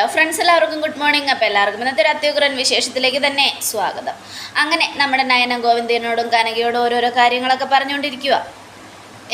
Hello friends എല്ലാവർക്കും good morning അപ്പോൾ എല്ലാവർക്കും ഇന്നത്തെ ഒരു അത്യുഗ്രൻ വിശേഷത്തിലേക്ക് തന്നെ സ്വാഗതം. അങ്ങനെ നമ്മുടെ നയന ഗോവിന്ദനോടും കനകയോടും ഓരോരോ കാര്യങ്ങളൊക്കെ പറഞ്ഞുകൊണ്ടിരിക്കുക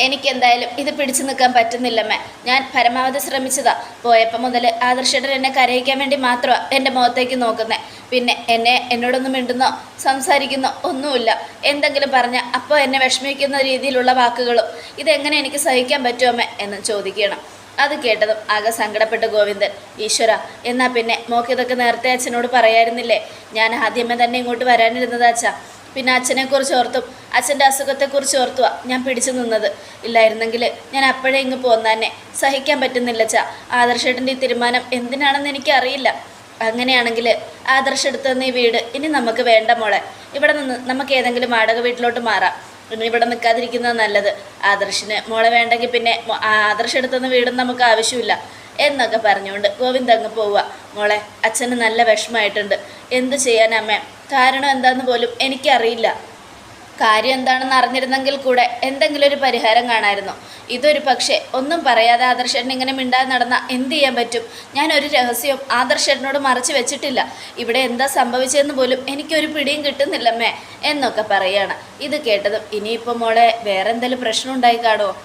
എനിക്കെന്തായാലും ഇത് പിടിച്ചു നിൽക്കാൻ പറ്റുന്നില്ലമ്മേ ഞാൻ പരമാവധി ശ്രമിച്ചതാ. പോയപ്പോൾ മുതൽ ആദർശേട്ടൻ എന്നെ കരയിക്കാൻ വേണ്ടി മാത്രമാണ് എന്റെ മുഖത്തേക്ക് നോക്കുന്നത് പിന്നെ എന്നെ എന്നോടൊന്നും മിണ്ടുന്നോ സംസാരിക്കുന്നോ ഒന്നുമില്ല. എന്തെങ്കിലും പറഞ്ഞാൽ അപ്പോൾ എന്നെ വിഷമിക്കുന്ന രീതിയിലുള്ള വാക്കുകളും ഇതെങ്ങനെ എനിക്ക് സഹിക്കാൻ പറ്റുമോ അമ്മേ എന്ന് ചോദിക്കണം അത് കേട്ടതും ആകെ സങ്കടപ്പെട്ടു ഗോവിന്ദൻ. ഈശ്വര എന്നാ പിന്നെ? മോക്ക് ഇതൊക്കെ നേരത്തെ അച്ഛനോട് പറയായിരുന്നില്ലേ? ഞാൻ ആദ്യമേ തന്നെ ഇങ്ങോട്ട് വരാനിരുന്നത് അച്ഛാ. പിന്നെ അച്ഛനെക്കുറിച്ച് ഓർത്തും അച്ഛന്റെ അസുഖത്തെക്കുറിച്ച് ഓർത്തുവാ ഞാൻ പിടിച്ചു നിന്നത്. ഇല്ലായിരുന്നെങ്കിൽ ഞാൻ അപ്പോഴേ ഇങ്ങ് പോന്നെ സഹിക്കാൻ പറ്റുന്നില്ല അച്ഛാ. ആദർശേട്ടന്റെ ഈ തീരുമാനം എന്തിനാണെന്ന് എനിക്കറിയില്ല. അങ്ങനെയാണെങ്കിൽ ആദർശ് എടുത്തു തന്ന ഈ വീട് ഇനി നമുക്ക് വേണ്ട മോളെ. ഇവിടെ നിന്ന് നമുക്ക് ഏതെങ്കിലും വാടക വീട്ടിലോട്ട് മാറാം. ഇനി ഇവിടെ നിൽക്കാതിരിക്കുന്നത് നല്ലത്. ആദർശിന് മോളെ വേണ്ടെങ്കിൽ പിന്നെ ആദർശം ആദർശ് എടുത്തുന്ന വീടും നമുക്ക് ആവശ്യമില്ല എന്നൊക്കെ പറഞ്ഞുകൊണ്ട് ഗോവിന്ദ് അങ്ങ് പോവുക. മോളെ അച്ഛന് നല്ല വിഷമമായിട്ടുണ്ട്. എന്ത് ചെയ്യാനമ്മേ കാരണം എന്താന്ന് പോലും എനിക്കറിയില്ല. കാര്യം എന്താണെന്ന് അറിഞ്ഞിരുന്നെങ്കിൽ കൂടെ എന്തെങ്കിലും ഒരു പരിഹാരം കാണായിരുന്നു. ഇതൊരു പക്ഷേ ഒന്നും പറയാതെ ആദർശേട്ടൻ ഇങ്ങനെ മിണ്ടാതെ നടന്ന എന്ത് ചെയ്യാൻ പറ്റും? ഞാൻ ഒരു രഹസ്യവും ആദർശനോട് മറച്ചു വെച്ചിട്ടില്ല. ഇവിടെ എന്താ സംഭവിച്ചതെന്ന് പോലും എനിക്കൊരു പിടിയും കിട്ടുന്നില്ലമ്മേ എന്നൊക്കെ പറയാണ്. ഇത് കേട്ടതും ഇനിയിപ്പോൾ മോളെ വേറെ എന്തെങ്കിലും പ്രശ്നം ഉണ്ടായി കാണുമോ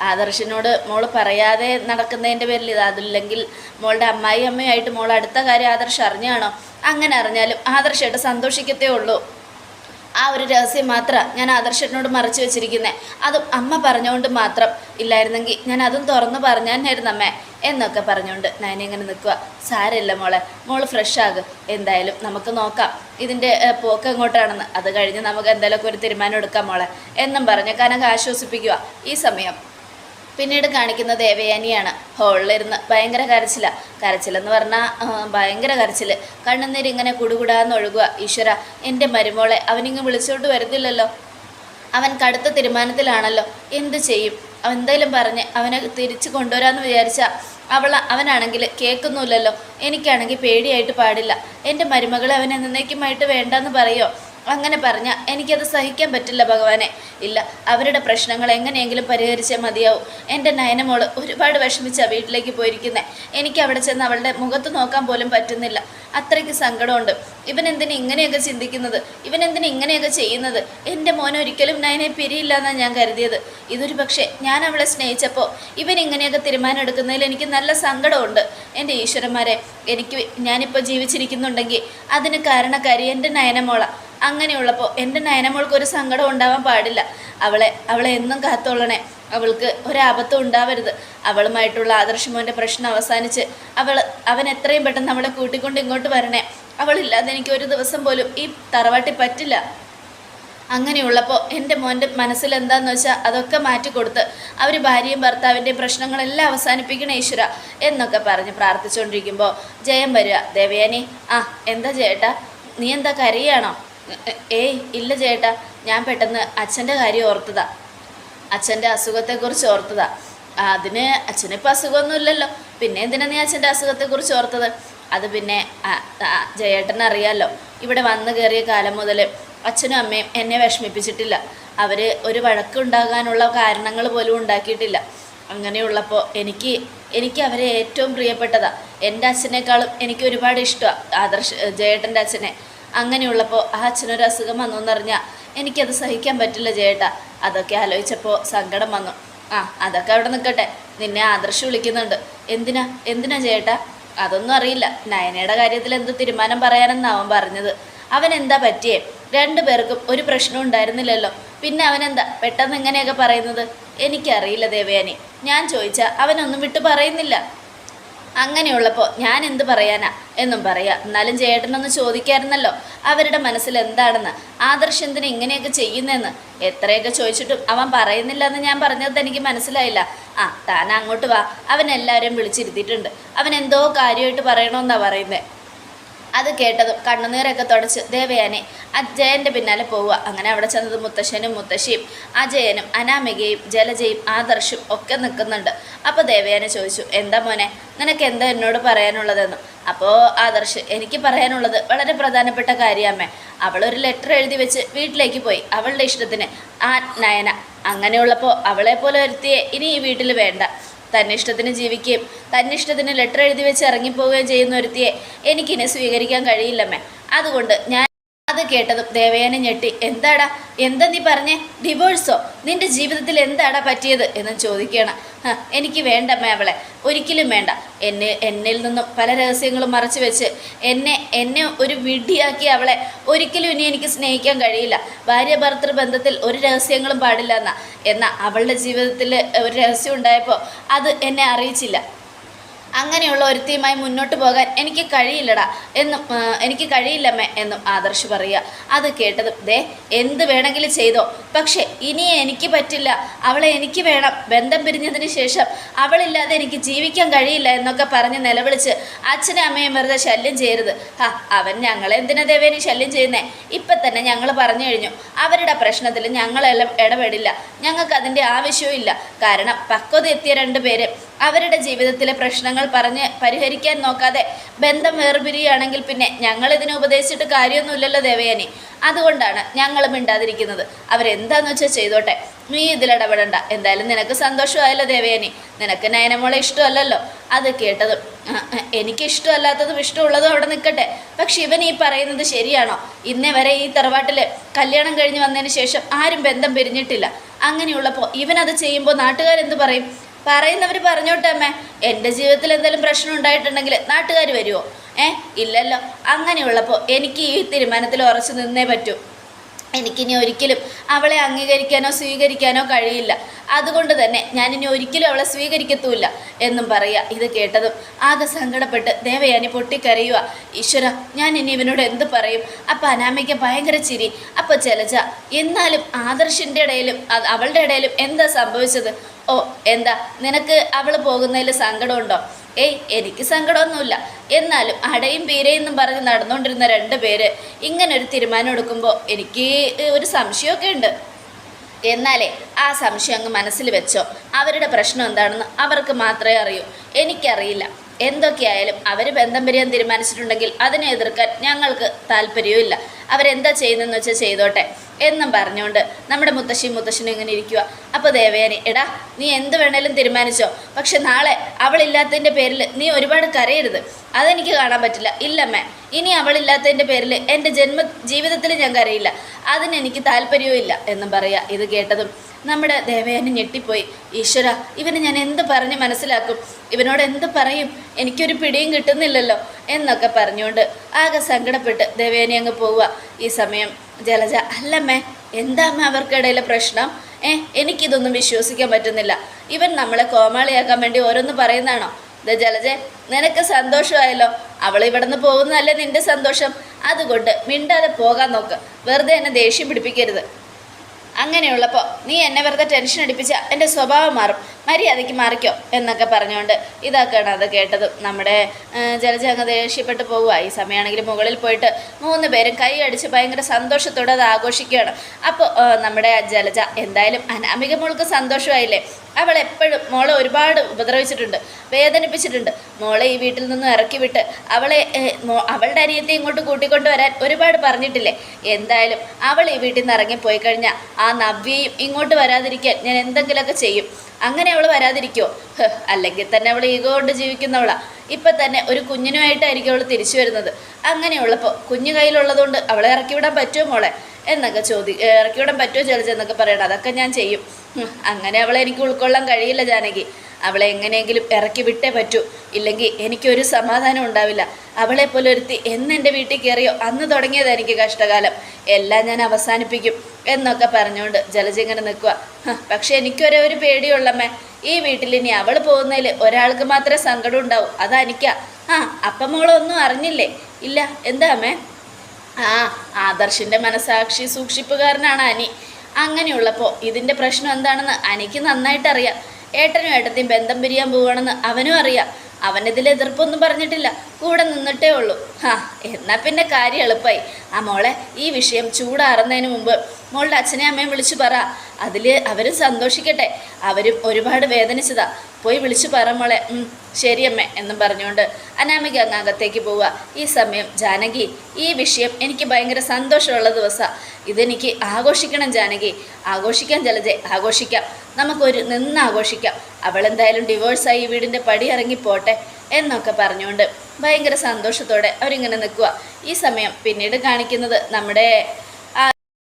ആദർശിനോട് മോൾ പറയാതെ നടക്കുന്നതിന്റെ പേരിൽ ഇത് അതില്ലെങ്കിൽ മോളുടെ അമ്മായി അമ്മയായിട്ട് മോൾ അടുത്ത കാര്യം ആദർശ് അറിഞ്ഞാണോ? അങ്ങനെ അറിഞ്ഞാലും ആദർശമായിട്ട് സന്തോഷിക്കത്തേ ഉള്ളൂ. ആ ഒരു രഹസ്യം മാത്രം ഞാൻ ആദർശനോട് മറച്ചു വെച്ചിരിക്കുന്നത് അതും അമ്മ പറഞ്ഞുകൊണ്ട് മാത്രം ഇല്ലായിരുന്നെങ്കിൽ ഞാൻ അതും തുറന്നു പറഞ്ഞായിരുന്നു അമ്മേ എന്നൊക്കെ പറഞ്ഞുകൊണ്ട് നയന ഇങ്ങനെ നിൽക്കുക. സാരമില്ല മോളെ മോൾ ഫ്രഷ് ആകും. എന്തായാലും നമുക്ക് നോക്കാം. ഇതിന്റെ പോക്ക് എങ്ങോട്ടാണെന്ന്. അത് കഴിഞ്ഞ് നമുക്ക് എന്തെങ്കിലുമൊക്കെ ഒരു തീരുമാനം എടുക്കാം മോളെ എന്നും പറഞ്ഞ് കനക ആശ്വസിപ്പിക്കുക. ഈ സമയം പിന്നീട് കാണിക്കുന്ന ദേവയാനിയാണ്. ഹോളിലിരുന്ന് ഭയങ്കര കരച്ചില. കരച്ചിലെന്ന് പറഞ്ഞാൽ ഭയങ്കര കരച്ചിൽ കണ്ണുനീര് ഇങ്ങനെ കുടുകുടാന്ന് ഒഴുകുക ഈശ്വര എന്റെ മരുമോളെ അവനിങ്ങ് വിളിച്ചോട്ട് വരുന്നില്ലല്ലോ. അവൻ കടുത്ത തീരുമാനത്തിലാണല്ലോ. എന്ത് ചെയ്യും? എന്തെങ്കിലും പറഞ്ഞ് അവനെ തിരിച്ചു കൊണ്ടുവരാമെന്ന് വിചാരിച്ചാൽ അവൾ അവനാണെങ്കിൽ കേൾക്കുന്നില്ലല്ലോ. എനിക്കാണെങ്കിൽ പേടിയായിട്ട് പാടില്ല. എന്റെ മരുമകളെ അവൻ എന്നേക്കുമായിട്ട് വേണ്ടെന്ന് പറയോ? അങ്ങനെ പറഞ്ഞ എനിക്കത് സഹിക്കാൻ പറ്റില്ല ഭഗവാനെ. ഇല്ല അവരുടെ പ്രശ്നങ്ങൾ എങ്ങനെയെങ്കിലും പരിഹരിച്ചേ മതിയാവും. എന്റെ നയനമോൾ ഒരുപാട് വിഷമിച്ചാണ് വീട്ടിലേക്ക് പോയിരിക്കുന്നത് എനിക്ക് അവിടെ ചെന്ന് അവളുടെ മുഖത്ത് നോക്കാൻ പോലും പറ്റുന്നില്ല. അത്രയ്ക്ക് സങ്കടമുണ്ട്. ഇവൻ എന്തിനാ ഇങ്ങനെയൊക്കെ ചിന്തിക്കുന്നത്? ഇവൻ എന്തിനാ ഇങ്ങനെയൊക്കെ ചെയ്യുന്നത്? എന്റെ മോൻ ഒരിക്കലും നയനെ പിരിയില്ല എന്നാണ് ഞാൻ കരുതിയത്. ഇതൊരു പക്ഷേ ഞാൻ അവളെ സ്നേഹിച്ചപ്പോൾ ഇവൻ ഇങ്ങനെയൊക്കെ തീരുമാനം എടുക്കുന്നതിൽ എനിക്ക് നല്ല സങ്കടമുണ്ട്. എന്റെ ഈശ്വരന്മാരെ എനിക്ക് ഞാനിപ്പോൾ ജീവിച്ചിരിക്കുന്നുണ്ടെങ്കിൽ അതിന് കാരണക്കാരി എന്റെ നയനമോള. അങ്ങനെയുള്ളപ്പോൾ എന്റെ നയനമോൾക്ക് ഒരു സങ്കടം ഉണ്ടാവാൻ പാടില്ല. അവളെ അവളെ എന്നും കാത്തോളണേ അവൾക്ക് ഒരാപത്തും ഉണ്ടാവരുത്. അവളുമായിട്ടുള്ള ആദർശമോന്റെ പ്രശ്നം അവസാനിച്ച് അവൾ അവൻ എത്രയും പെട്ടെന്ന് അവളെ കൂട്ടിക്കൊണ്ട് ഇങ്ങോട്ട് വരണേ. അവളില്ലാതെ എനിക്ക് ഒരു ദിവസം പോലും ഈ തറവാട്ടി പറ്റില്ല. അങ്ങനെയുള്ളപ്പോൾ എന്റെ മോന്റെ മനസ്സിൽ എന്താന്ന് വെച്ചാൽ അതൊക്കെ മാറ്റിക്കൊടുത്ത് അവർ ഭാര്യയും ഭർത്താവിന്റെയും പ്രശ്നങ്ങളെല്ലാം അവസാനിപ്പിക്കണേ ഈശ്വര എന്നൊക്കെ പറഞ്ഞ് പ്രാർത്ഥിച്ചുകൊണ്ടിരിക്കുമ്പോൾ ജയം വരിക. ദേവയാനി ആ എന്താ ചേട്ടാ നീ എന്താ കരയാണോ? ഏയ് ഇല്ല ചേട്ടാ. ഞാൻ പെട്ടെന്ന് അച്ഛന്റെ കാര്യം ഓർത്തതാ. അച്ഛന്റെ അസുഖത്തെക്കുറിച്ച് ഓർത്തതാ. അതിന് അച്ഛനിപ്പോൾ അസുഖമൊന്നുമില്ലല്ലോ. പിന്നെ എന്തിനാ നീ അച്ഛന്റെ അസുഖത്തെക്കുറിച്ച് ഓർത്തത്? അത് പിന്നെ ജയേട്ടനറിയാമല്ലോ ഇവിടെ വന്നു കയറിയ കാലം മുതൽ അച്ഛനും അമ്മയും എന്നെ വിഷമിപ്പിച്ചിട്ടില്ല. അവർ ഒരു വഴക്കുണ്ടാകാനുള്ള കാരണങ്ങൾ പോലും ഉണ്ടാക്കിയിട്ടില്ല. അങ്ങനെയുള്ളപ്പോൾ എനിക്ക് എനിക്ക് അവരെ ഏറ്റവും പ്രിയപ്പെട്ടതാണ് എന്റെ അച്ഛനേക്കാളും എനിക്ക് ഒരുപാട് ഇഷ്ടമാണ് ആദർശ് ജയേട്ടന്റെ അച്ഛനെ. അങ്ങനെയുള്ളപ്പോൾ ആ അച്ഛനൊരു അസുഖം വന്നു എന്നറിഞ്ഞാൽ എനിക്കത് സഹിക്കാൻ പറ്റില്ല ചേട്ടാ അതൊക്കെ ആലോചിച്ചപ്പോൾ സങ്കടം വന്നു. ആ അതൊക്കെ അവിടെ നിൽക്കട്ടെ നിന്നെ ആദർശ് വിളിക്കുന്നുണ്ട്. എന്തിനാ? എന്തിനാ ചേട്ടാ അതൊന്നും അറിയില്ല. നയനയുടെ കാര്യത്തിൽ എന്ത് തീരുമാനം പറയാനെന്ന് അവൻ പറഞ്ഞത്. അവൻ എന്താ പറ്റിയേ? രണ്ടു പേർക്കും ഒരു പ്രശ്നം ഉണ്ടായിരുന്നില്ലല്ലോ. പിന്നെ അവനെന്താ പെട്ടെന്ന് ഇങ്ങനെയൊക്കെ പറയുന്നത്? എനിക്കറിയില്ല ദേവയാനി. ഞാൻ ചോദിച്ചാൽ അവനൊന്നും വിട്ടു പറയുന്നില്ല. അങ്ങനെയുള്ളപ്പോൾ ഞാൻ എന്ത് പറയാനാ? എന്നും പറയാം. എന്നാലും ചേട്ടനൊന്ന് ചോദിക്കായിരുന്നല്ലോ അവരുടെ മനസ്സിൽ എന്താണെന്ന്. ആദർശ് എന്തിനാ ഇങ്ങനെയൊക്കെ ചെയ്യുന്നതെന്ന്? എത്രയൊക്കെ ചോദിച്ചിട്ടും അവൻ പറയുന്നില്ല എന്ന് ഞാൻ പറഞ്ഞത് എനിക്ക് മനസ്സിലായില്ല. ആ താൻ അങ്ങോട്ട് വാ. അവൻ എല്ലാവരെയും വിളിച്ചിരുത്തിയിട്ടുണ്ട്. അവൻ എന്തോ കാര്യമായിട്ട് പറയണമെന്നാണ് പറയുന്നത് അത് കേട്ടതും കണ്ണുനീരൊക്കെ തുടച്ച് ദേവയാനെ അജയന്റെ പിന്നാലെ പോവുക. അങ്ങനെ അവിടെ ചെന്നത് മുത്തശ്ശനും മുത്തശ്ശിയും അജയനും അനാമികയും ജലജയും ആദർശും ഒക്കെ നിൽക്കുന്നുണ്ട്. അപ്പോൾ ദേവയാനെ ചോദിച്ചു എന്താ മോനെ നിനക്ക് എന്താ എന്നോട് പറയാനുള്ളതെന്നും? അപ്പോൾ ആദർശ് എനിക്ക് പറയാനുള്ളത് വളരെ പ്രധാനപ്പെട്ട കാര്യമേ അവളൊരു ലെറ്റർ എഴുതി വെച്ച് വീട്ടിലേക്ക് പോയി. അവളുടെ ഇഷ്ടത്തിന് ആ നയന. അങ്ങനെയുള്ളപ്പോൾ അവളെ പോലെ ഒരുത്തിയെ ഇനി ഈ വീട്ടിൽ വേണ്ട. തന്നിഷ്ടത്തിന് ജീവിക്കുകയും തന്നിഷ്ടത്തിന് ലെറ്റർ എഴുതി വെച്ച് ഇറങ്ങിപ്പോവുകയും ചെയ്യുന്ന ഒരുത്തിയെ എനിക്കിനി സ്വീകരിക്കാൻ കഴിയില്ലമ്മേ. അതുകൊണ്ട് ഞാൻ അത് കേട്ടതും ദേവയാനി ഞെട്ടി. എന്താടാ? എന്താ നീ പറഞ്ഞേ? ഡിവോഴ്സോ നിന്റെ ജീവിതത്തിൽ എന്താടാ പറ്റിയത്? എന്ന് ചോദിക്കണം "ഹ, എനിക്ക് വേണ്ടമ്മേ അവളെ ഒരിക്കലും വേണ്ട. എന്നെ എന്നിൽ നിന്നും പല രഹസ്യങ്ങളും മറച്ചു വെച്ച് എന്നെ എന്നെ ഒരു വിഡ്ഢിയാക്കി അവളെ ഒരിക്കലും ഇനി എനിക്ക് സ്നേഹിക്കാൻ കഴിയില്ല. ഭാര്യ ഭർത്തൃ ബന്ധത്തിൽ ഒരു രഹസ്യങ്ങളും പാടില്ല എന്നാ. എന്നാൽ അവളുടെ ജീവിതത്തിൽ ഒരു രഹസ്യം ഉണ്ടായപ്പോൾ അത് എന്നെ അറിയിച്ചില്ല. അങ്ങനെയുള്ള ഒരുത്തിയുമായി മുന്നോട്ട് പോകാൻ എനിക്ക് കഴിയില്ലടാ എന്നും എനിക്ക് കഴിയില്ലമ്മേ എന്നും ആദർശ് പറയുക. അത് കേട്ടതും ദേ എന്ത് വേണമെങ്കിലും ചെയ്തോ. പക്ഷേ ഇനി എനിക്ക് പറ്റില്ല. അവളെ എനിക്ക് വേണം. ബന്ധം പിരിഞ്ഞതിന് ശേഷം അവളില്ലാതെ എനിക്ക് ജീവിക്കാൻ കഴിയില്ല എന്നൊക്കെ പറഞ്ഞ് നിലവിളിച്ച് അച്ഛനും അമ്മയും വെറുതെ ശല്യം ചെയ്യരുത്. ഹാ അവൻ ഞങ്ങളെ എന്തിനാ ദേവേനെ ശല്യം ചെയ്യുന്നേ? ഇപ്പം തന്നെ ഞങ്ങൾ പറഞ്ഞു കഴിഞ്ഞു. അവരുടെ പ്രശ്നത്തിൽ ഞങ്ങളെല്ലാം ഇടപെടില്ല. ഞങ്ങൾക്ക് അതിന്റെ ആവശ്യവും ഇല്ല കാരണം പക്വത എത്തിയ രണ്ട് പേര് അവരുടെ ജീവിതത്തിലെ പ്രശ്നങ്ങൾ പറഞ്ഞ് പരിഹരിക്കാൻ നോക്കാതെ ബന്ധം വേർപിരിയാണെങ്കിൽ പിന്നെ ഞങ്ങളിതിനെ ഉപദേശിച്ചിട്ട് കാര്യമൊന്നുമില്ലല്ലോ ദേവയാനി. അതുകൊണ്ടാണ് ഞങ്ങൾ മിണ്ടാതിരിക്കുന്നത്. അവരെന്താന്ന് വെച്ചാൽ ചെയ്തോട്ടെ. നീ ഇതിലിടപെടണ്ട. എന്തായാലും നിനക്ക് സന്തോഷമായല്ലോ ദേവയാനി. നിനക്ക് നയനമോളെ ഇഷ്ടമല്ലല്ലോ. അത് കേട്ടതും "ആ, ആ, എനിക്ക് ഇഷ്ടമല്ലാത്തതും ഇഷ്ടമുള്ളതും അവിടെ നിൽക്കട്ടെ പക്ഷെ ഇവൻ ഈ പറയുന്നത് ശരിയാണോ? ഇന്നേ വരെ ഈ തറവാട്ടിൽ കല്യാണം കഴിഞ്ഞ് വന്നതിന് ശേഷം ആരും ബന്ധം പിരിഞ്ഞിട്ടില്ല. അങ്ങനെയുള്ളപ്പോൾ ഇവനത് ചെയ്യുമ്പോൾ നാട്ടുകാരെന്ത് പറയും? പറയുന്നവർ പറഞ്ഞോട്ടെ അമ്മേ. എന്റെ ജീവിതത്തിൽ എന്തെങ്കിലും പ്രശ്നം ഉണ്ടായിട്ടുണ്ടെങ്കിൽ നാട്ടുകാർ വരുമോ ഏ ഇല്ലല്ലോ. അങ്ങനെയുള്ളപ്പോൾ എനിക്ക് ഈ തീരുമാനത്തിൽ ഉറച്ചു നിന്നേ പറ്റൂ. എനിക്കിനി ഒരിക്കലും അവളെ അംഗീകരിക്കാനോ സ്വീകരിക്കാനോ കഴിയില്ല. അതുകൊണ്ട് തന്നെ ഞാനിനി ഒരിക്കലും അവളെ സ്വീകരിക്കത്തുമില്ല എന്നും പറയുക. ഇത് കേട്ടതും ആകെ സങ്കടപ്പെട്ട് ദേവയാനി പൊട്ടിക്കരയുക. ഈശ്വര ഞാൻ ഇനി ഇവനോട് എന്ത് പറയും? അപ്പം അനാമയ്ക്ക് ഭയങ്കര ചിരി. അപ്പം ജലജ എന്നാലും ആദർശിന്റെ ഇടയിലും അവളുടെ ഇടയിലും എന്താ സംഭവിച്ചത്? ഓ എന്താ? നിനക്ക് അവൾ പോകുന്നതിൽ സങ്കടമുണ്ടോ? ഏയ് എനിക്ക് സങ്കടമൊന്നുമില്ല. എന്നാലും അടയും പീരയും എന്നും പറഞ്ഞ് നടന്നുകൊണ്ടിരുന്ന രണ്ട് പേര് ഇങ്ങനെ ഒരു തീരുമാനം എടുക്കുമ്പോൾ എനിക്ക് ഒരു സംശയമൊക്കെ ഉണ്ട്. എന്നാലേ ആ സംശയം അങ്ങ് മനസ്സിൽ വെച്ചോ. അവരുടെ പ്രശ്നം എന്താണെന്ന് അവർക്ക് മാത്രമേ അറിയൂ. എനിക്കറിയില്ല. എന്തൊക്കെയായാലും അവർ ബന്ധം പിരിയാൻ തീരുമാനിച്ചിട്ടുണ്ടെങ്കിൽ അതിനെ എതിർക്കാൻ ഞങ്ങൾക്ക് താല്പര്യവുമില്ല. അവരെന്താ ചെയ്യുന്നതെന്ന് വെച്ചാൽ ചെയ്തോട്ടെ. എന്നും പറഞ്ഞുകൊണ്ട് നമ്മുടെ മുത്തശ്ശി മുത്തശ്ശനും ഇങ്ങനെ ഇരിക്കുക അപ്പോൾ ദേവയാനി എടാ നീ എന്ത് വേണേലും തീരുമാനിച്ചോ. പക്ഷെ നാളെ അവളില്ലാത്തതിന്റെ പേരിൽ നീ ഒരുപാട് കരയരുത്. അതെനിക്ക് കാണാൻ പറ്റില്ല. ഇല്ലമ്മേ ഇനി അവളില്ലാത്തതിന്റെ പേരിൽ എന്റെ ജന്മ ജീവിതത്തിൽ ഞാൻ കരയില്ല. അതിനെനിക്ക് താല്പര്യവും ഇല്ല എന്നും പറയാ. ഇത് കേട്ടതും നമ്മുടെ ദേവയാനി ഞെട്ടിപ്പോയി. ഈശ്വര ഇവന് ഞാൻ എന്ത് പറഞ്ഞ് മനസ്സിലാക്കും? ഇവനോട് എന്ത് പറയും? എനിക്കൊരു പിടിയും കിട്ടുന്നില്ലല്ലോ എന്നൊക്കെ പറഞ്ഞുകൊണ്ട് ആകെ സങ്കടപ്പെട്ട് ദേവയാനി അങ്ങ് പോവുക ഈ സമയം ജലജ അല്ലമ്മേ എന്താ അമ്മ അവർക്കിടയിലെ പ്രശ്നം? ഏ എനിക്കിതൊന്നും വിശ്വസിക്കാൻ പറ്റുന്നില്ല. ഇവൻ നമ്മളെ കോമാളിയാക്കാൻ വേണ്ടി ഓരോന്ന് പറയുന്നതാണോ? ദേ ജലജെ നിനക്ക് സന്തോഷമായല്ലോ. അവൾ ഇവിടെ നിന്ന് പോകുന്നതല്ലേ നിന്റെ സന്തോഷം? അതുകൊണ്ട് മിണ്ടാതെ പോകാൻ നോക്ക്. വെറുതെ എന്നെ ദേഷ്യം പിടിപ്പിക്കരുത്. അങ്ങനെയുള്ളപ്പോൾ നീ എന്നെ വെറുതെ ടെൻഷൻ അടിപ്പിച്ച എന്റെ സ്വഭാവം മാറും. മര്യാദയ്ക്ക് മറിക്കോ എന്നൊക്കെ പറഞ്ഞുകൊണ്ട് ഇതാക്കാണ് അത് കേട്ടത്. നമ്മുടെ ജലജ അങ്ങ് ദേഷ്യപ്പെട്ട് പോവുക. ഈ സമയമാണെങ്കിൽ മുകളിൽ പോയിട്ട് മൂന്ന് പേരും കൈ അടിച്ച് ഭയങ്കര സന്തോഷത്തോടെ അത് ആഘോഷിക്കുകയാണ്. അപ്പോൾ നമ്മുടെ ജലജ എന്തായാലും അനാമിക മോൾക്ക് സന്തോഷമായില്ലേ? അവൾ എപ്പോഴും മോളെ ഒരുപാട് ഉപദ്രവിച്ചിട്ടുണ്ട് വേദനിപ്പിച്ചിട്ടുണ്ട്. മോളെ ഈ വീട്ടിൽ നിന്ന് ഇറക്കി വിട്ട് അവളെ അവളുടെ അനിയത്തെ ഇങ്ങോട്ട് കൂട്ടിക്കൊണ്ട് വരാൻ ഒരുപാട് പറഞ്ഞിട്ടില്ലേ? എന്തായാലും അവൾ ഈ വീട്ടിൽ നിന്ന് ഇറങ്ങിപ്പോയി കഴിഞ്ഞാൽ ആ നവ്യയും ഇങ്ങോട്ട് വരാതിരിക്കാൻ ഞാൻ എന്തെങ്കിലുമൊക്കെ ചെയ്യും. അങ്ങനെ അവൾ വരാതിരിക്കുമോ അല്ലെങ്കിൽ തന്നെ അവൾ ഈഗോ കൊണ്ട് ജീവിക്കുന്നവളാ. ഇപ്പം തന്നെ ഒരു കുഞ്ഞിനുമായിട്ടായിരിക്കും അവൾ തിരിച്ചു വരുന്നത്. അങ്ങനെയുള്ളപ്പോൾ കുഞ്ഞു കയ്യിലുള്ളതുകൊണ്ട് അവളെ ഇറക്കി വിടാൻ പറ്റുമോ മോളെ? എന്നൊക്കെ ചോദി ഇറക്കി വിടാൻ പറ്റുമോ ജലജെന്നൊക്കെ പറയണം. അതൊക്കെ ഞാൻ ചെയ്യും. അങ്ങനെ അവളെ എനിക്ക് ഉൾക്കൊള്ളാൻ കഴിയില്ല ജാനകി. അവളെ എങ്ങനെയെങ്കിലും ഇറക്കി വിട്ടേ പറ്റൂ. ഇല്ലെങ്കിൽ എനിക്കൊരു സമാധാനം ഉണ്ടാവില്ല. അവളെ പോലെ ഒരുത്തി എന്ന് എന്റെ വീട്ടിൽ കയറിയോ? അന്ന് തുടങ്ങിയത് എനിക്ക് കഷ്ടകാലം. എല്ലാം ഞാൻ അവസാനിപ്പിക്കും എന്നൊക്കെ പറഞ്ഞുകൊണ്ട് ജലജ ഇങ്ങനെ നിൽക്കുക പക്ഷെ എനിക്കൊരേ ഒരു പേടിയുള്ളമ്മേ. ഈ വീട്ടിൽ ഇനി അവൾ പോകുന്നതിൽ ഒരാൾക്ക് മാത്രമേ സങ്കടം ഉണ്ടാവൂ. അതാനിക്കാ ആ അപ്പം മോളൊന്നും അറിഞ്ഞില്ലേ? ഇല്ല. എന്താ അമ്മേ? ആ ആദർശിന്റെ മനസാക്ഷി സൂക്ഷിപ്പുകാരനാണ് അനി. അങ്ങനെയുള്ളപ്പോൾ ഇതിന്റെ പ്രശ്നം എന്താണെന്ന് അനിക്ക് നന്നായിട്ട് അറിയാം ഏട്ടനും ഏട്ടത്തെയും ബന്ധം പിരിയാൻ പോവുകയാണെന്ന് അവനും അറിയാം. അവനിതിൽ എതിർപ്പൊന്നും പറഞ്ഞിട്ടില്ല. കൂടെ നിന്നിട്ടേ ഉള്ളൂ. ഹാ എന്നാൽ പിന്നെ കാര്യം എളുപ്പമായി ആ മോളെ ഈ വിഷയം ചൂടാറുന്നതിന് മുമ്പ് മോളുടെ അച്ഛനെ അമ്മയും വിളിച്ചു പറ. അതിൽ അവരും സന്തോഷിക്കട്ടെ. അവരും ഒരുപാട് വേദനിച്ചതാ. പോയി വിളിച്ചു പറ മോളെ. ശരിയമ്മേ എന്നും പറഞ്ഞുകൊണ്ട് അനാമിക അങ്ങ് അകത്തേക്ക് പോവുക. ഈ സമയം ജാനകി ഈ വിഷയം എനിക്ക് ഭയങ്കര സന്തോഷമുള്ള ദിവസമാണ് ഇതെനിക്ക് ആഘോഷിക്കണം ജാനകി. ആഘോഷിക്കാൻ ജലജെ ആഘോഷിക്കാം. നമുക്കൊരു നിന്ന് ആഘോഷിക്കാം. അവളെന്തായാലും ഡിവോഴ്സായി വീടിന്റെ പടി ഇറങ്ങി പോട്ടെ. എന്നൊക്കെ പറഞ്ഞുകൊണ്ട് ഭയങ്കര സന്തോഷത്തോടെ അവരിങ്ങനെ നിൽക്കുക ഈ സമയം പിന്നീട് കാണിക്കുന്നത് നമ്മുടെ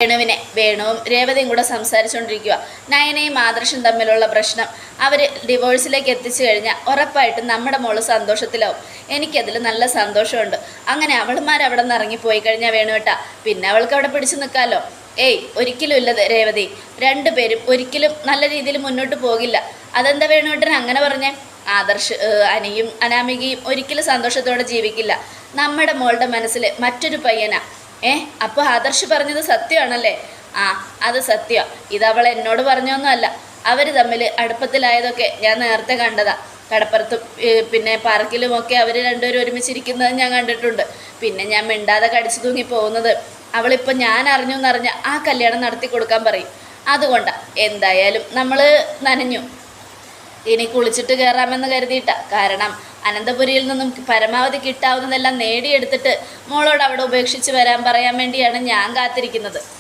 വേണുവിനെ. വേണുവും രേവതയും കൂടെ സംസാരിച്ചുകൊണ്ടിരിക്കുക നയനയും ആദർശം തമ്മിലുള്ള പ്രശ്നം. അവർ ഡിവോഴ്സിലേക്ക് എത്തിച്ചു കഴിഞ്ഞാൽ ഉറപ്പായിട്ടും നമ്മുടെ മോൾ സന്തോഷത്തിലാവും. എനിക്കതിൽ നല്ല സന്തോഷമുണ്ട്. അങ്ങനെ അവൾമാർ അവിടെ നിന്ന് ഇറങ്ങിപ്പോയി കഴിഞ്ഞാൽ വേണുവേട്ടാ. പിന്നെ അവൾക്ക് അവിടെ പിടിച്ചു നിൽക്കാമല്ലോ ഏയ് ഒരിക്കലും ഇല്ലത് രേവതി. രണ്ടുപേരും ഒരിക്കലും നല്ല രീതിയിൽ മുന്നോട്ട് പോകില്ല. അതെന്താ വേണുവേട്ടൻ അങ്ങനെ പറഞ്ഞേ? ആദർശ് അനിയും അനാമികയും ഒരിക്കലും സന്തോഷത്തോടെ ജീവിക്കില്ല. നമ്മുടെ മോളുടെ മനസ്സിൽ മറ്റൊരു പയ്യനാ. ഏ അപ്പോൾ ആദർശ് പറഞ്ഞത് സത്യമാണല്ലേ? ആ അത് സത്യം. ഇതവൾ എന്നോട് പറഞ്ഞൊന്നുമല്ല. അവർ തമ്മിൽ അടുപ്പത്തിലായതൊക്കെ ഞാൻ നേരത്തെ കണ്ടതാ. കടപ്പുറത്ത് പിന്നെ പാർക്കിലുമൊക്കെ അവർ രണ്ടുപേരും ഒരുമിച്ചിരിക്കുന്നത് ഞാൻ കണ്ടിട്ടുണ്ട്. പിന്നെ ഞാൻ മിണ്ടാതെ കടിച്ചു തൂങ്ങി പോകുന്നത്. അവളിപ്പോൾ ഞാൻ അറിഞ്ഞു എന്നറിഞ്ഞ ആ കല്യാണം നടത്തി കൊടുക്കാൻ പറയും. അതുകൊണ്ടാണ് എന്തായാലും നമ്മൾ നനഞ്ഞു. ഇനി കുളിച്ചിട്ട് കയറാമെന്ന് കരുതിയിട്ട. കാരണം അനന്തപുരിയിൽ നിന്നും പരമാവധി കിട്ടാവുന്നതെല്ലാം നേടിയെടുത്തിട്ട് മോളോട് അവിടെ ഉപേക്ഷിച്ച് വരാൻ പറയാൻ വേണ്ടിയാണ് ഞാൻ കാത്തിരിക്കുന്നത്.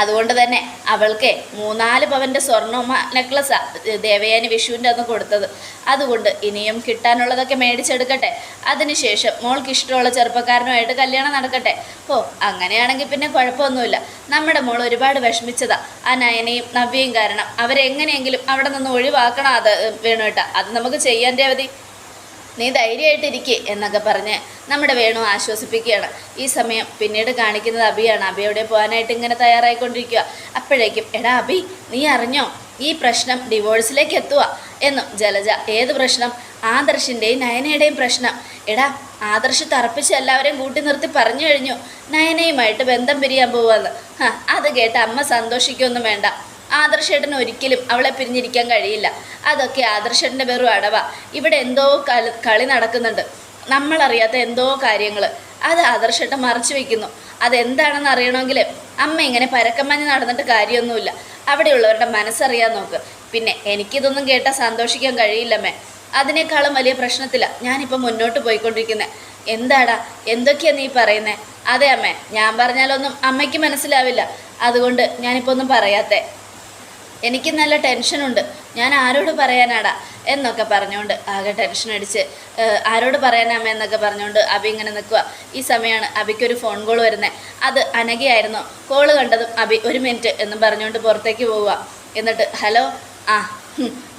അതുകൊണ്ട് തന്നെ അവൾക്ക് മൂന്നാൽ പവന്റെ സ്വർണ നെക്ലസ്സാണ് ദേവയാനി വിഷുവിന്റെ അന്ന് കൊടുത്തത്. അതുകൊണ്ട് ഇനിയും കിട്ടാനുള്ളതൊക്കെ മേടിച്ചെടുക്കട്ടെ. അതിനുശേഷം മോൾക്ക് ഇഷ്ടമുള്ള ചെറുപ്പക്കാരനുമായിട്ട് കല്യാണം നടക്കട്ടെ. ഓ അങ്ങനെയാണെങ്കിൽ പിന്നെ കുഴപ്പമൊന്നുമില്ല. നമ്മുടെ മോൾ ഒരുപാട് വിഷമിച്ചതാ. ആ നയനയും നവ്യയും കാരണം അവരെങ്ങനെയെങ്കിലും അവിടെ നിന്ന് ഒഴിവാക്കണം അത് വേണു കേട്ടാ അത് നമുക്ക് ചെയ്യാൻ രേവതി. നീ ധൈര്യമായിട്ടിരിക്കെ എന്നൊക്കെ പറഞ്ഞ് നമ്മുടെ വേണു ആശ്വസിപ്പിക്കുകയാണ്. ഈ സമയം പിന്നീട് കാണിക്കുന്നത് അബിയാണ്. അബി എവിടെ പോകാനായിട്ട് ഇങ്ങനെ തയ്യാറായിക്കൊണ്ടിരിക്കുക. അപ്പോഴേക്കും എടാ അബി നീ അറിഞ്ഞോ? ഈ പ്രശ്നം ഡിവോഴ്സിലേക്ക് എത്തുക എന്നും ജലജ ഏത് പ്രശ്നം? ആദർശിന്റെയും നയനയുടെയും പ്രശ്നം. എടാ ആദർശ് തറപ്പിച്ച് എല്ലാവരെയും കൂട്ടി നിർത്തി പറഞ്ഞു കഴിഞ്ഞു. നയനയുമായിട്ട് ബന്ധം പിരിയാൻ പോവാന്ന്. ആ അത് കേട്ട് അമ്മ സന്തോഷിക്കൊന്നും വേണ്ട. ആദർശേട്ടന് ഒരിക്കലും അവളെ പിരിഞ്ഞിരിക്കാൻ കഴിയില്ല. അതൊക്കെ ആദർശേട്ടന്റെ വെറും അടവ. ഇവിടെ എന്തോ കളി നടക്കുന്നുണ്ട്. നമ്മളറിയാത്ത എന്തോ കാര്യങ്ങൾ. അത് ആദർശേട്ടൻ മറച്ചു വെക്കുന്നു. അതെന്താണെന്ന് അറിയണമെങ്കിൽ അമ്മ ഇങ്ങനെ പരക്കമഞ്ഞ് നടന്നിട്ട് കാര്യമൊന്നുമില്ല. അവിടെയുള്ളവരുടെ മനസ്സറിയാൻ നോക്ക്. പിന്നെ എനിക്കിതൊന്നും കേട്ടാൽ സന്തോഷിക്കാൻ കഴിയില്ലമ്മേ അതിനേക്കാളും വലിയ പ്രശ്നത്തില്ല ഞാനിപ്പോൾ മുന്നോട്ട് പോയിക്കൊണ്ടിരിക്കുന്നത് എന്താടാ? എന്തൊക്കെയാ നീ പറയുന്നേ? അതെ അമ്മേ. ഞാൻ പറഞ്ഞാലൊന്നും അമ്മയ്ക്ക് മനസ്സിലാവില്ല. അതുകൊണ്ട് ഞാനിപ്പോൾ ഒന്നും പറയാത്തേ. എനിക്ക് നല്ല ടെൻഷനുണ്ട് ഞാൻ ആരോട് പറയാനാടാ? എന്നൊക്കെ പറഞ്ഞുകൊണ്ട് ആകെ ടെൻഷൻ അടിച്ച് "ഏഹ്, ആരോട് പറയാനാമ എന്നൊക്കെ പറഞ്ഞുകൊണ്ട് അബി ഇങ്ങനെ നിൽക്കുക ഈ സമയമാണ് അബിക്കൊരു ഫോൺ കോൾ വരുന്നത് അത് അനഘയായിരുന്നു. കോൾ കണ്ടതും അബി ഒരു മിനിറ്റ് എന്നും പറഞ്ഞുകൊണ്ട് പുറത്തേക്ക് പോവുക എന്നിട്ട് ഹലോ ആ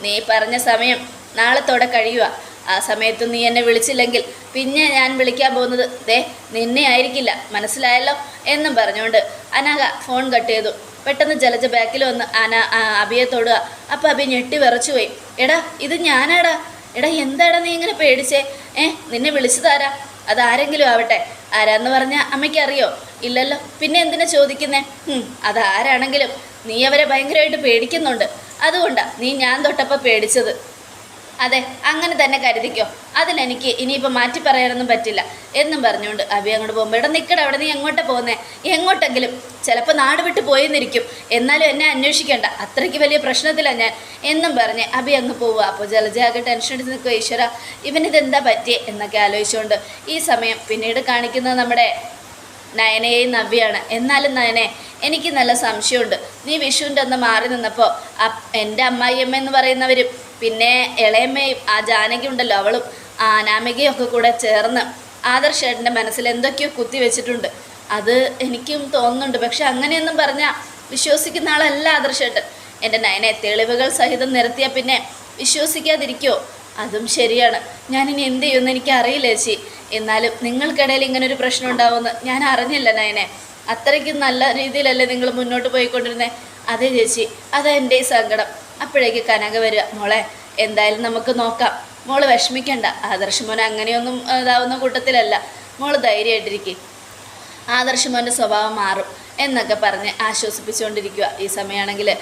നീ പറഞ്ഞ സമയം നാളത്തോടെ കഴിയുക ആ സമയത്ത് നീ എന്നെ വിളിച്ചില്ലെങ്കിൽ പിന്നെ ഞാൻ വിളിക്കാൻ പോകുന്നത് ദേ നിന്നെ ആയിരിക്കില്ല. മനസ്സിലായല്ലോ? എന്നും പറഞ്ഞുകൊണ്ട് അനഘ ഫോൺ കട്ട് ചെയ്തു. പെട്ടെന്ന് ജലജ ബാക്കിൽ വന്ന് അന അബിയെ തൊടുക. അപ്പം അബി ഞെട്ടി വിറച്ചു പോയി. എടാ ഇത് ഞാനാടാ. എടാ എന്താടാ നീ ഇങ്ങനെ പേടിച്ചേ? ഏ നിന്നെ വിളിച്ചു തരാ അതാരെങ്കിലും ആവട്ടെ. ആരാന്ന് പറഞ്ഞാൽ അമ്മയ്ക്കറിയോ? ഇല്ലല്ലോ. പിന്നെ എന്തിനാ ചോദിക്കുന്നേ? അതാരാണെങ്കിലും നീ അവരെ ഭയങ്കരമായിട്ട് പേടിക്കുന്നുണ്ട്. അതുകൊണ്ടാ നീ ഞാൻ തൊട്ടപ്പോൾ പേടിച്ചത്. അതെ അങ്ങനെ തന്നെ കരുതിക്കോ. അതിലെനിക്ക് ഇനിയിപ്പോൾ മാറ്റി പറയാനൊന്നും പറ്റില്ല. എന്നും പറഞ്ഞുകൊണ്ട് അബി അങ്ങോട്ട് പോകുമ്പോൾ ഇവിടെ നിൽക്കട അവിടെ നീ എങ്ങോട്ട് പോകുന്നേ എങ്ങോട്ടെങ്കിലും ചിലപ്പോൾ നാട് വിട്ട് പോയെന്നിരിക്കും. എന്നാലും എന്നെ അന്വേഷിക്കേണ്ട. അത്രയ്ക്ക് വലിയ പ്രശ്നത്തിലാണ് ഞാൻ. എന്നും പറഞ്ഞ് അബി അങ്ങ് പോവുക അപ്പോൾ ജലജയാകെ ടെൻഷൻ എടുത്ത് നിൽക്കുക ഈശ്വര ഇവനിതെന്താ പറ്റിയേ? എന്നൊക്കെ ആലോചിച്ചുകൊണ്ട് ഈ സമയം പിന്നീട് കാണിക്കുന്നത് നമ്മുടെ നയനയെയും നവ്യാണ് എന്നാലും നയനെ എനിക്ക് നല്ല സംശയമുണ്ട്. നീ വിഷുവിന്റെ ഒന്ന് മാറി നിന്നപ്പോൾ എന്റെ അമ്മായിയമ്മ എന്ന് പറയുന്നവരും പിന്നെ ഇളയമ്മയും ആ ജാനകി ഉണ്ടല്ലോ അവളും അനാമികയും ഒക്കെ കൂടെ ചേർന്ന് ആദർശ് ഏട്ടന്റെ മനസ്സിൽ എന്തൊക്കെയോ കുത്തി വെച്ചിട്ടുണ്ട്. അത് എനിക്കും തോന്നുന്നുണ്ട്. പക്ഷെ അങ്ങനെയൊന്നും പറഞ്ഞാൽ വിശ്വസിക്കുന്ന ആളല്ല ആദർശേട്ടൻ എന്റെ നയനെ തെളിവുകൾ സഹിതം നിരത്തിയാൽ പിന്നെ വിശ്വസിക്കാതിരിക്കുമോ അതും ശരിയാണ്. ഞാനിനി എന്ത് ചെയ്യുമെന്ന് എനിക്ക് അറിയില്ല ചേച്ചി. എന്നാലും നിങ്ങൾക്കിടയിൽ ഇങ്ങനെ ഒരു പ്രശ്നം ഉണ്ടാവുമെന്ന് ഞാൻ അറിഞ്ഞില്ല നയനെ. അത്രയ്ക്കും നല്ല രീതിയിലല്ലേ നിങ്ങൾ മുന്നോട്ട് പോയിക്കൊണ്ടിരുന്നത് അതെ ചേച്ചി. അതാ എന്റെ സങ്കടം. അപ്പോഴേക്ക് കനക വരിക മോളെ എന്തായാലും നമുക്ക് നോക്കാം. മോൾ വിഷമിക്കണ്ട. ആദർശ് മോൻ അങ്ങനെയൊന്നും ഇതാവുന്ന കൂട്ടത്തിലല്ല. മോൾ ധൈര്യമായിട്ടിരിക്കും. ആദർശ് മോന്റെ സ്വഭാവം മാറും എന്നൊക്കെ പറഞ്ഞ് ആശ്വസിപ്പിച്ചുകൊണ്ടിരിക്കുക. ഈ സമയമാണെങ്കിൽ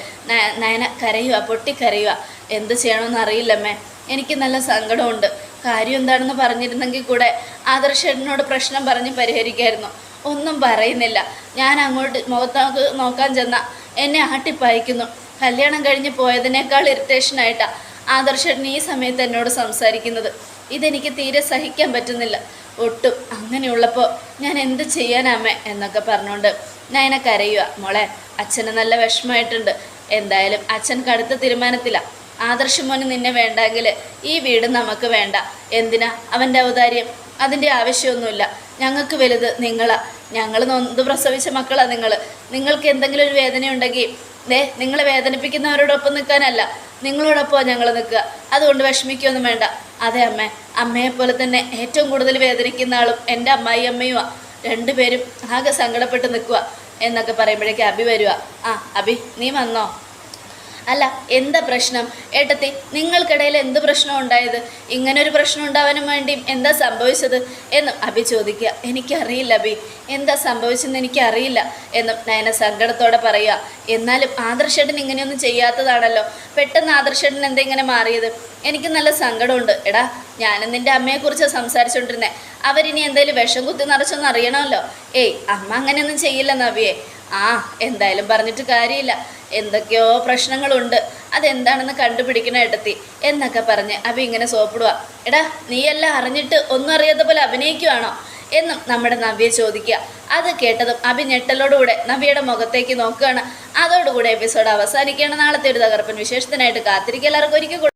നയന കരയുക പൊട്ടിക്കരയുക എന്ത് ചെയ്യണമെന്ന് അറിയില്ലമ്മേ. എനിക്ക് നല്ല സങ്കടമുണ്ട്. കാര്യം എന്താണെന്ന് പറഞ്ഞിരുന്നെങ്കിൽ കൂടെ ആദർശനോട് പ്രശ്നം പറഞ്ഞ് പരിഹരിക്കായിരുന്നു. ഒന്നും പറയുന്നില്ല. ഞാൻ അങ്ങോട്ട് മുഖത്തോക്ക് നോക്കാൻ ചെന്ന എന്നെ ആട്ടിപ്പായിക്കുന്നു. കല്യാണം കഴിഞ്ഞ് പോയതിനേക്കാൾ ഇറിറ്റേഷനായിട്ടാ ആദർശൻ ഈ സമയത്ത് എന്നോട് സംസാരിക്കുന്നത്. ഇതെനിക്ക് തീരെ സഹിക്കാൻ പറ്റുന്നില്ല. ഒട്ടും. അങ്ങനെയുള്ളപ്പോൾ ഞാൻ എന്ത് ചെയ്യാനാമേ എന്നൊക്കെ പറഞ്ഞുകൊണ്ട് നയന കരയുക മോളെ അച്ഛന് നല്ല വിഷമമായിട്ടുണ്ട് എന്തായാലും അച്ഛൻ കടുത്ത തീരുമാനത്തില. ആദർശ മോന് നിന്നെ വേണ്ടെങ്കിൽ ഈ വീട് നമുക്ക് വേണ്ട. എന്തിനാ അവന്റെ ഔദാര്യം? അതിന്റെ ആവശ്യമൊന്നുമില്ല. ഞങ്ങൾക്ക് വലുത് നിങ്ങളാ. ഞങ്ങൾ നൊന്ത് പ്രസവിച്ച മക്കളാ നിങ്ങൾ നിങ്ങൾക്ക് എന്തെങ്കിലും ഒരു വേദനയുണ്ടെങ്കിൽ ദേ നിങ്ങളെ വേദനിപ്പിക്കുന്നവരോടൊപ്പം നിൽക്കാനല്ല നിങ്ങളോടൊപ്പം ഞങ്ങൾ നിൽക്കുക. അതുകൊണ്ട് വിഷമിക്കൊന്നും വേണ്ട. അതെ അമ്മേ അമ്മയെ പോലെ തന്നെ ഏറ്റവും കൂടുതൽ വേദനിക്കുന്ന ആളും എന്റെ അമ്മായി അമ്മയുമാണ് രണ്ടുപേരും ആകെ സങ്കടപ്പെട്ട് നിൽക്കുക എന്നൊക്കെ പറയുമ്പോഴേക്ക് അബി വരിക ആ അബി നീ വന്നോ? അല്ല എന്താ പ്രശ്നം? ഏട്ടത്തി നിങ്ങൾക്കിടയിൽ എന്ത് പ്രശ്നം ഉണ്ടായത്? ഇങ്ങനൊരു പ്രശ്നം ഉണ്ടാവാനും വേണ്ടി എന്താ സംഭവിച്ചത്? എന്നും അഭി ചോദിക്കുക. എനിക്കറിയില്ല അഭി. എന്താ സംഭവിച്ചെന്ന് എനിക്കറിയില്ല. എന്നും നയന സങ്കടത്തോടെ പറയുക. എന്നാലും ആദർശേട്ടൻ ഇങ്ങനെയൊന്നും ചെയ്യാത്തതാണല്ലോ. പെട്ടെന്ന് ആദർശേട്ടൻ എന്താ ഇങ്ങനെ മാറിയത്? എനിക്ക് നല്ല സങ്കടമുണ്ട്. എടാ ഞാനും നിന്റെ അമ്മയെക്കുറിച്ചാണ് സംസാരിച്ചുകൊണ്ടിരുന്നേ അവരിനി എന്തെങ്കിലും വിഷം കുത്തി നിറച്ചൊന്നും അറിയണമല്ലോ. ഏയ് അമ്മ അങ്ങനെയൊന്നും ചെയ്യില്ല നവിയെ ആ എന്തായാലും പറഞ്ഞിട്ട് കാര്യമില്ല. എന്തൊക്കെയോ പ്രശ്നങ്ങളുണ്ട്. അതെന്താണെന്ന് കണ്ടുപിടിക്കണ ഏട്ടത്തി. എന്നൊക്കെ പറഞ്ഞ് അഭി ഇങ്ങനെ സോപ്പിടുക എടാ നീയെല്ലാം അറിഞ്ഞിട്ട് ഒന്നും അറിയാത്ത പോലെ അഭിനയിക്കുവാണോ? എന്നും നമ്മുടെ നവ്യെ ചോദിക്കുക. അത് കേട്ടതും അഭി ഞെട്ടലോടുകൂടെ നവ്യയുടെ മുഖത്തേക്ക് നോക്കുകയാണ്. അതോടുകൂടെ എപ്പിസോഡ് അവസാനിക്കുകയാണ്. നാളത്തെ ഒരു തകർപ്പൻ വിശേഷത്തിനായിട്ട് കാത്തിരിക്കുക. എല്ലാവർക്കും ഒരിക്കൽ